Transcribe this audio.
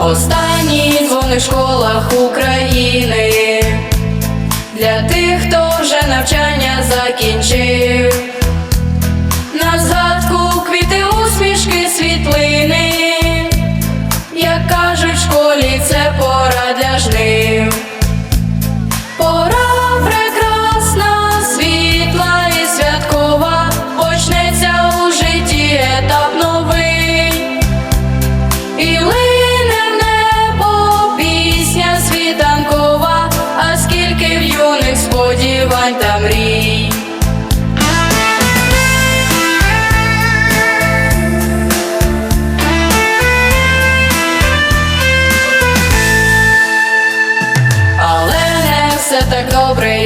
Останні дзвони в школах України для тих, хто вже навчання закінчив. На згадку квіти усмішки світлини, як кажуть школи. Сподівань та мрій. Але не все так добре,